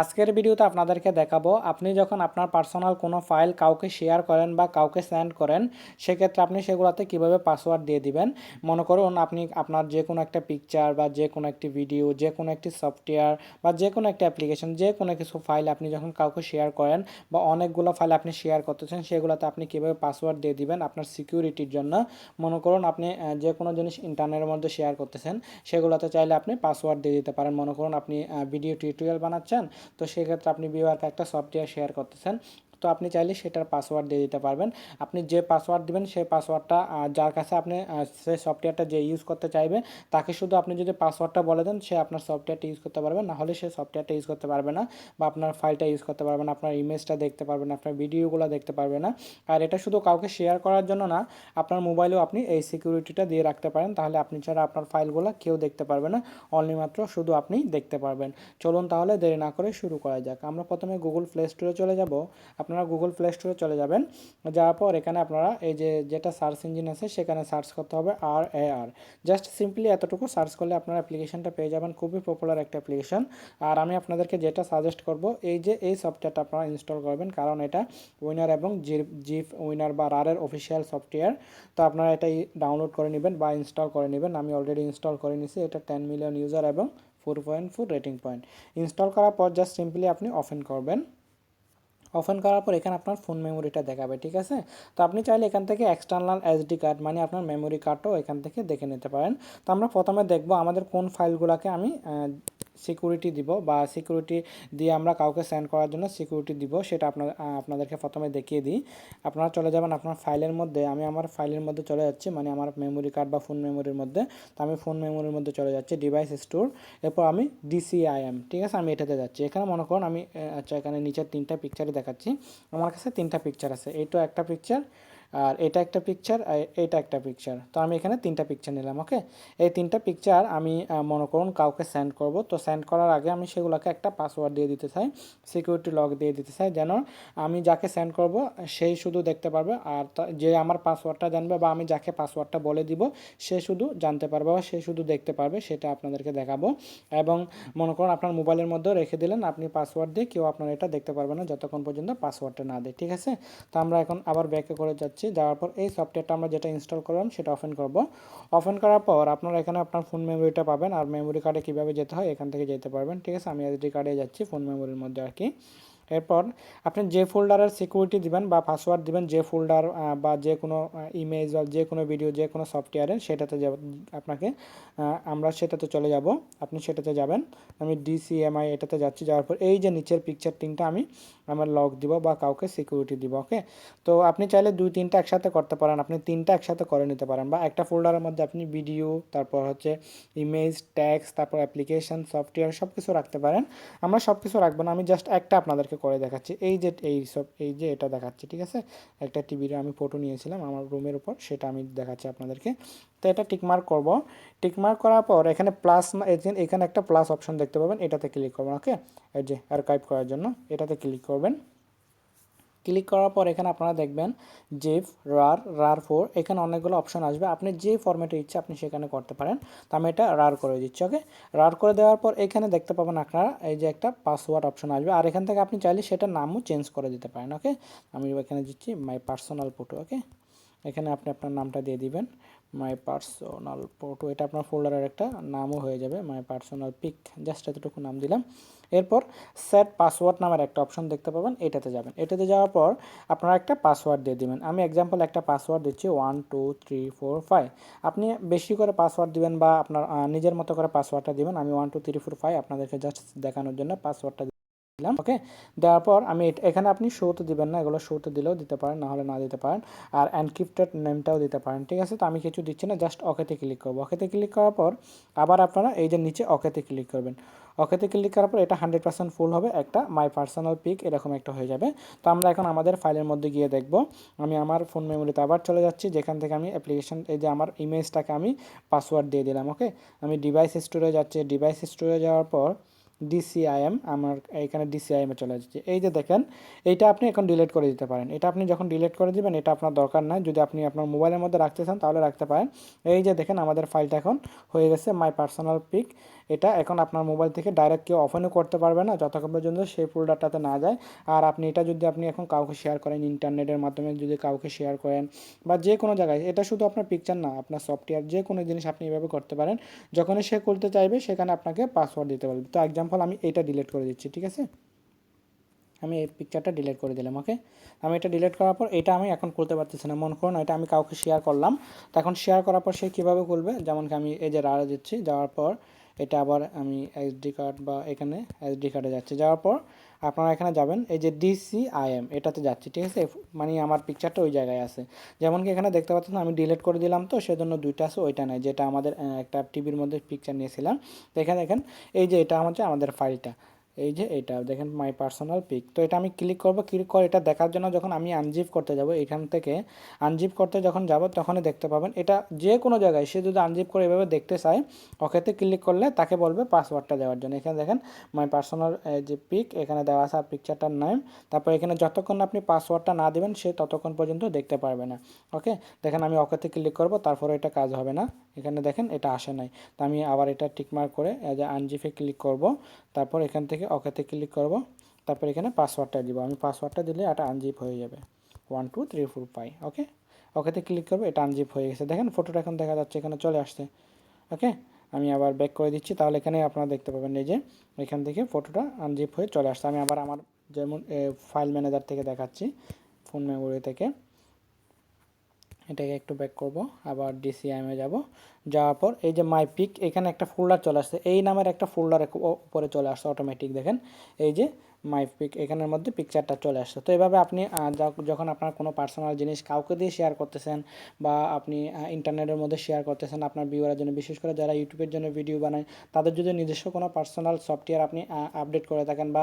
আজকের ভিডিওতে আপনাদেরকে দেখাবো, আপনি যখন আপনার পার্সোনাল কোনো ফাইল কাউকে শেয়ার করেন বা কাউকে সেন্ড করেন, সেক্ষেত্রে আপনি সেগুলোতে কীভাবে পাসওয়ার্ড দিয়ে দিবেন? মনে করুন আপনি আপনার যে কোনো একটা পিকচার বা যে কোনো একটি ভিডিও যে কোনো একটি সফটওয়্যার বা যে কোনো একটা অ্যাপ্লিকেশন যে কোনো কিছু ফাইল আপনি যখন কাউকে শেয়ার করেন বা অনেকগুলো ফাইল আপনি শেয়ার করতেছেন, সেগুলোতে আপনি কীভাবে পাসওয়ার্ড দিয়ে দিবেন আপনার সিকিউরিটির জন্য? মনে করুন আপনি যে কোনো জিনিস ইন্টারনেটের মধ্যে শেয়ার করতেছেন, সেগুলোতে চাইলে আপনি পাসওয়ার্ড দিয়ে দিতে পারেন। মনে করুন আপনি ভিডিও টিউটোরিয়াল বানাচ্ছেন তো সেক্ষেত্রে আপনি ভিউয়ারকে একটা সফটওয়্যার শেয়ার করতেছেন। তো আপনি চাইলে সেটার পাসওয়ার্ড দিয়ে দিতে পারবেন। আপনি যে পাসওয়ার্ড দিবেন, সেই পাসওয়ার্ডটা যার কাছে আপনি সেই সফটওয়্যারটা যে ইউজ করতে চাইবে তাকে শুধু আপনি যদি পাসওয়ার্ডটা বলে দেন, সে আপনার সফটওয়্যারটা ইউজ করতে পারবে। না হলে সে সফটওয়্যারটা ইউজ করতে পারবে না বা আপনার ফাইলটা ইউজ করতে পারবে না, আপনার ইমেজটা দেখতে পারবে না, আপনার ভিডিওগুলো দেখতে পারবে না। আর এটা শুধু কাউকে শেয়ার করার জন্য না, আপনার মোবাইলেও আপনি এই সিকিউরিটিটা দিয়ে রাখতে পারেন। তাহলে আপনি ছাড়া আপনার ফাইলগুলো কেউ দেখতে পারবে না। অনলি মাত্র শুধু আপনি দেখতে পারবেন। চলুন তাহলে দেরি না করে শুরু করা যাক। আমরা প্রথমে গুগল প্লে স্টোরে চলে যাব। আপনারা গুগল প্লে স্টোরে চলে যাবেন। যাওয়ার পর এখানে আপনারা এই যে যেটা সার্চ ইঞ্জিন আছে, সেখানে সার্চ করতে হবে আর এ আর জাস্ট সিম্পলি এতটুকু সার্চ করলে আপনার অ্যাপ্লিকেশনটা পেয়ে যাবেন। খুবই পপুলার একটা অ্যাপ্লিকেশন আর আমি আপনাদেরকে যেটা সাজেস্ট করব, এই যে এই সফটওয়্যারটা আপনারা ইনস্টল করবেন, কারণ এটা উইনার এবং জিপ উইনার বা রারের অফিসিয়াল সফটওয়্যার তো আপনারা এটাই ডাউনলোড করে নেবেন বা ইনস্টল করে নেবেন। আমি অলরেডি ইনস্টল করে নিয়েছি এটা টেন মিলিয়ন ইউজার এবং four point four rating point install করার পর জাস্ট সিম্পলি আপনি ওপেন করবেন। ওপেন করার পর এখানে আপনার ফোন মেমোরিটা দেখাবে, ঠিক আছে? তো আপনি চাইলে এখান থেকে এক্সটার্নাল এসডি কার্ড মানে আপনার মেমোরি কার্ডও এখান থেকে দেখে নিতে পারেন। তো আমরা প্রথমে দেখব আমাদের কোন ফাইলগুলোকে আমি সিকিউরিটি দিব বা সিকিউরিটি দিয়ে আমরা কাউকে সেন্ড করার জন্য সিকিউরিটি দিব, সেটা আপনার আপনাদেরকে প্রথমে দেখিয়ে দিই। আপনারা চলে যাবেন আপনার ফাইলের মধ্যে। আমি আমার ফাইলের মধ্যে চলে যাচ্ছি মানে আমার মেমোরি কার্ড বা ফোন মেমোরির মধ্যে। তো আমি ফোন মেমোরির মধ্যে চলে যাচ্ছি ডিভাইস স্টোর এরপর আমি ডিসিআইএম ঠিক আছে? আমি এটাতে যাচ্ছি। এখানে মনে করুন আমি আচ্ছা এখানে নিচের তিনটা পিকচারই দেখাচ্ছি। আমার কাছে তিনটা পিকচার আছে। এইটা একটা পিকচার আর এটা একটা পিকচার আর এটা একটা পিকচার তো আমি এখানে তিনটা পিকচার নিলাম ওকে এই তিনটা পিকচার আমি মনে করুন কাউকে সেন্ড করব। তো সেন্ড করার আগে আমি সেগুলোকে একটা পাসওয়ার্ড দিয়ে দিতে চাই সিকিউরিটি লক দিয়ে দিতে চাই, যেন আমি যাকে সেন্ড করব সেই শুধু দেখতে পারবে আর যে আমার পাসওয়ার্ডটা জানবে বা আমি যাকে পাসওয়ার্ডটা বলে দিব, সে শুধু জানতে পারবে বা সে শুধু দেখতে পারবে, সেটা আপনাদেরকে দেখাবো। এবং মনে করুন আপনার মোবাইলের মধ্যে রেখে দিলেন, আপনি পাসওয়ার্ড দিয়ে কেউ আপনার এটা দেখতে পারবে না, যতক্ষণ পর্যন্ত পাসওয়ার্ডটা না দেয়, ঠিক আছে? তো আমরা এখন আবার ব্যাকে করে যাচ্ছি। যাওয়ার পর এই সফটওয়্যারটা আমরা যেটা ইনস্টল করলাম সেটা ওপেন করব। ওপেন করার পর আপনারা এখানে আপনার ফোন মেমোরিটা পাবেন আর মেমোরি কার্ডে কীভাবে যেতে হয় এখান থেকে যেতে পারবেন। ঠিক আছে, আমি এসডি কার্ডে যাচ্ছি ফোন মেমোরির মধ্যে আর কি। এরপর আপনি যে ফোল্ডারের সিকিউরিটি দিবেন বা পাসওয়ার্ড দিবেন, যে ফোল্ডার বা যে কোনো ইমেজ বা যে কোনো ভিডিও যে কোনো সফটওয়্যারের সেটাতে যাব, আপনাকে আমরা সেটাতে চলে যাব। আপনি সেটাতে যাবেন, আমি ডিসিএমআই এটাতে যাচ্ছি, যাওয়ার পর এই যে নিচের পিকচার তিনটা আমি আমার লক দিব বা কাউকে সিকিউরিটি দিব ওকে তো আপনি চাইলে দুই তিনটা একসাথে করতে পারেন, আপনি তিনটা একসাথে করে নিতে পারেন বা একটা ফোল্ডারের মধ্যে আপনি ভিডিও তারপর হচ্ছে ইমেজ ট্যাক্স তারপর অ্যাপ্লিকেশন সফটওয়্যার সব কিছু রাখতে পারেন। আমরা সব কিছু রাখব না, আমি জাস্ট একটা আপনাদেরকে করে দেখাচ্ছে। এই যে, এই সব, এই যে এটা দেখাচ্ছে, ঠিক আছে? একটা টিভির আমি ফটো নিয়েছিলাম আমার রুমের উপর, সেটা আমি দেখাচ্ছি আপনাদেরকে। তো এটা টিকমার্ক করব। টিকমার্ক করার পর এখানে প্লাস এখানে একটা প্লাস অপশন দেখতে পাবেন, এটাতে ক্লিক করবেন ওকে এই যে আর্কাইভ করার জন্য, এটাতে ক্লিক করবেন। ক্লিক করার পর এখানে আপনারা দেখবেন যে রার রার ফোর এখানে অনেকগুলো অপশন আসবে। আপনি যে ফর্মেটে ইচ্ছে আপনি সেখানে করতে পারেন। তো আমি এটা রার করে দিচ্ছি ওকে রার করে দেওয়ার পর এখানে দেখতে পাবেন আপনারা এই যে একটা পাসওয়ার্ড অপশন আসবে। আর এখান থেকে আপনি চাইলে সেটা নামও চেঞ্জ করে দিতে পারেন ওকে আমি এখানে দিচ্ছি মাই পার্সোনাল ফটো ওকে এখানে আপনি আপনার নামটা দিয়ে দিবেন। মাই পার্সোনাল ফটো এটা আপনার ফোল্ডারের একটা নামও হয়ে যাবে মাই পার্সোনাল পিক জাস্ট এতটুকু নাম দিলাম। এরপর সেট পাসওয়ার্ড নামের একটা অপশন দেখতে পাবেন, এটাতে যাবেন। এটাতে যাওয়ার পর আপনারা একটা পাসওয়ার্ড দিয়ে দিবেন। আমি এক্সাম্পল একটা পাসওয়ার্ড দিচ্ছি one two three four five আপনি বেশি করে পাসওয়ার্ড দিবেন বা আপনার নিজের মতো করে পাসওয়ার্ডটা দিবেন, আমি one two three four five আপনাদেরকে জাস্ট দেখানোর জন্য পাসওয়ার্ডটা দিলাম ওকে দেওয়ার পর আমি এখানে আপনি শোতে দিবেন না, এগুলো শোতে দিলেও দিতে পারেন, না হলে না দিতে পারেন। আর এনক্রিপ্টেড নেমটাও দিতে পারেন, ঠিক আছে? তো আমি কিছু দিচ্ছি না জাস্ট অকেতে ক্লিক করব। অকেতে ক্লিক করার পর আবার আপনারা এই যে নিচে অকেতে ক্লিক করবেন। অকেতে ক্লিক করার পর এটা হান্ড্রেড পার্সেন্ট ফুল হবে, একটা মাই পার্সোনাল পিক এরকম একটা হয়ে যাবে। তো আমরা এখন আমাদের ফাইলের মধ্যে গিয়ে দেখব। আমি আমার ফোন মেমোরিতে আবার চলে যাচ্ছি, যেখান থেকে আমি অ্যাপ্লিকেশন এই যে আমার ইমেজটাকে আমি পাসওয়ার্ড দিয়ে দিলাম ওকে আমি ডিভাইস স্টোরে যাচ্ছি ডিভাইস স্টোরে যাওয়ার পর ডিসিআইএম আমার এইখানে ডিসিআইএমে চলে আসছে। এই যে দেখেন, এইটা আপনি এখন ডিলিট করে দিতে পারেন। এটা আপনি যখন ডিলিট করে দিবেন, এটা আপনার দরকার নাই। যদি আপনি আপনার মোবাইলের মধ্যে রাখতে চান, তাহলে রাখতে পারেন। এই যে দেখেন, আমাদের ফাইলটা এখন হয়ে গেছে মাই পার্সোনাল পিক এটা এখন আপনার মোবাইল থেকে ডাইরেক্ট কেউ অফেনও করতে পারবে না, যতক্ষণ পর্যন্ত সেই ফোল্ডারটাতে না যায়। আর আপনি এটা যদি আপনি এখন কাউকে শেয়ার করেন ইন্টারনেটের মাধ্যমে, যদি কাউকে শেয়ার করেন বা যে কোনো জায়গায়, এটা শুধু আপনার পিকচার না, আপনার সফটওয়্যার যে কোনো জিনিস আপনি এভাবে করতে পারেন। যখনই সে খুলতে চাইবে, সেখানে আপনাকে পাসওয়ার্ড দিতে পারবে। তো এক্সাম্পল আমি এটা ডিলিট করে দিচ্ছি, ঠিক আছে? আমি এই পিকচারটা ডিলিট করে দিলাম ওকে আমি এটা ডিলিট করার পর, এটা আমি এখন খুলতে পারতেছি না, মনে করুন এটা আমি কাউকে শেয়ার করলাম। তো এখন শেয়ার করার পর সে কীভাবে খুলবে? যেমন কি আমি এই যে রাড়া দিচ্ছি, যাওয়ার পর এটা আবার আমি এসডি কার্ড বা এখানে এসডি কার্ডে যাচ্ছি। যাওয়ার পর আপনারা এখানে যাবেন, এই যে ডিসিআইএম এটাতে যাচ্ছি, ঠিক আছে? মানে আমার পিকচারটা ওই জায়গায় আছে। যেমন কি এখানে দেখতে পাচ্ছেন, আমি ডিলিট করে দিলাম তো, সেজন্য দুইটা আছে, ওইটা নাই, যেটা আমাদের একটা টিভির মধ্যে পিকচার নিয়েছিলাম। তো এখানে দেখেন, এই যে এটা হচ্ছে আমাদের ফাইলটা এই যে এটা, দেখেন মাই পার্সোনাল পিক তো এটা আমি ক্লিক করব ক্লিক করে এটা দেখার জন্য যখন আমি আনজিপ করতে যাব, এখান থেকে আনজিপ করতে যখন যাব, তখনই দেখতে পাবেন, এটা যে কোনো জায়গায়, সে যদি আনজিপ করে এভাবে দেখতে চায়, ওকেতে ক্লিক করলে তাকে বলবে পাসওয়ার্ডটা দেওয়ার জন্য। এখানে দেখেন মাই পার্সোনাল যে পিক এখানে দেওয়া আছে পিকচারটার নাম তারপর এখানে যতক্ষণ আপনি পাসওয়ার্ডটা না দেবেন, সে ততক্ষণ পর্যন্ত দেখতে পারবে না। ওকে দেখেন আমি ওকেতে ক্লিক করব, তারপরে এটা কাজ হবে না। এখানে দেখেন, এটা আসে নাই। তো আমি আবার এটা টিকমার্ক করে যে আনজিপে ক্লিক করব। তারপর এখান থেকে ওকেতে ক্লিক করব। তারপর এখানে পাসওয়ার্ডটা দিব। আমি পাসওয়ার্ডটা দিলে এটা আনজিপ হয়ে যাবে। One two three four five okay ওকেতে ক্লিক করব, এটা আনজিপ হয়ে গেছে। দেখেন ফটোটা এখন দেখা যাচ্ছে, এখানে চলে আসছে। ওকে আমি আবার ব্যাক করে দিচ্ছি। তাহলে এখানে আপনারা দেখতে পাবেন এই যে, এখান থেকে ফটোটা আনজিপ হয়ে চলে আসছে। আমি আবার আমার যেমন ফাইল ম্যানেজার থেকে দেখাচ্ছি ফোন মেমোরি থেকে। এটাকে একটু ব্যাক করব, আবার ডিসিআইএমে যাব। যাওয়ার পর এই যে মাই পিক এখানে একটা ফোল্ডার চলে আসছে। এই নামের একটা ফোল্ডার উপরে চলে আসছে অটোমেটিক দেখেন। এই যে মাই পিক এখানের মধ্যে পিকচারটা চলে আসছে। তো এভাবে আপনি যখন আপনার কোনো পার্সোনাল জিনিস কাউকে দিয়ে শেয়ার করতেছেন বা আপনি ইন্টারনেটের মধ্যে শেয়ার করতেছেন আপনার ভিউয়ারের জন্য, বিশেষ করে যারা ইউটিউবের জন্য ভিডিও বানায়, তাদের যদি নিজস্ব কোনো পার্সোনাল সফটওয়্যার আপনি আপডেট করে থাকেন বা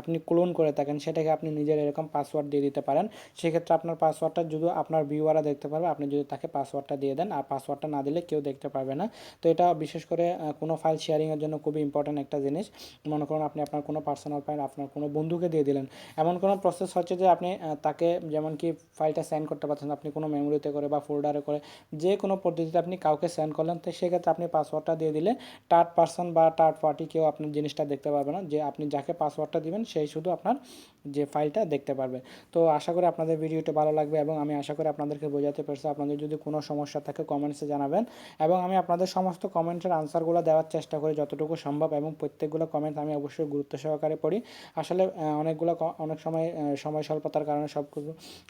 আপনি ক্লোন করে থাকেন, সেটাকে আপনি নিজের এরকম পাসওয়ার্ড দিয়ে দিতে পারেন। সেক্ষেত্রে আপনার পাসওয়ার্ডটা যদি আপনার ভিউয়াররা দেখতে পারবে, আপনি যদি তাকে পাসওয়ার্ডটা দিয়ে দেন, আর পাসওয়ার্ডটা না দিলে কেউ দেখতে পারবে না। তো এটা বিশেষ করে কোনো ফাইল শেয়ারিংয়ের জন্য খুবই ইম্পর্ট্যান্ট একটা জিনিস। মনে করুন আপনি আপনার কোনো পার্সোনাল ফাইল আপনার কোনো বন্ধুকে দিয়ে দিলেন। এমন কোনো প্রসেস হচ্ছে যে আপনি তাকে যেমন কি ফাইলটা সেন্ড করতে পারছেন, আপনি কোনো মেমোরিতে করে বা ফোল্ডারে করে যে কোনো পদ্ধতিতে আপনি কাউকে সেন্ড করলেন, তো সেক্ষেত্রে আপনি পাসওয়ার্ডটা দিয়ে দিলে টার্ড পার্সন বা টার্ড পার্টি কেউ আপনার জিনিসটা দেখতে পারবে না যে আপনি যাকে পাসওয়ার্ডটা দিবেন, সেই শুধু আপনার যে ফাইলটা দেখতে পারবে। তো আশা করি আপনাদের ভিডিওটা ভালো লাগবে এবং আমি আশা করি আপনাদেরকে বোঝাতে পারছি। আপনাদের যদি কোনো সমস্যা থাকে কমেন্টসে জানাবেন এবং আমি আপনাদের সমস্ত কমেন্টের আনসারগুলো দেওয়ার চেষ্টা করি যতটুকু সম্ভব এবং প্রত্যেকগুলো কমেন্ট আমি অবশ্যই গুরুত্ব সহকারে পড়ি। আসলে অনেকগুলো অনেক সময় সময় স্বল্পতার কারণে সব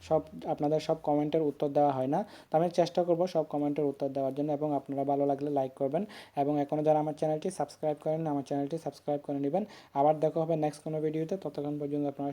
সব আপনাদের সব কমেন্টের উত্তর দেওয়া হয় না। তো আমি চেষ্টা করব সব কমেন্টের উত্তর দেওয়ার জন্য এবং আপনারা ভালো লাগলে লাইক করবেন এবং এখনও যারা আমার চ্যানেলটি সাবস্ক্রাইব করেন আমার চ্যানেলটি সাবস্ক্রাইব করে নেবেন। আবার দেখা হবে নেক্সট কোনো ভিডিওতে ততক্ষণ পর্যন্ত আপনারা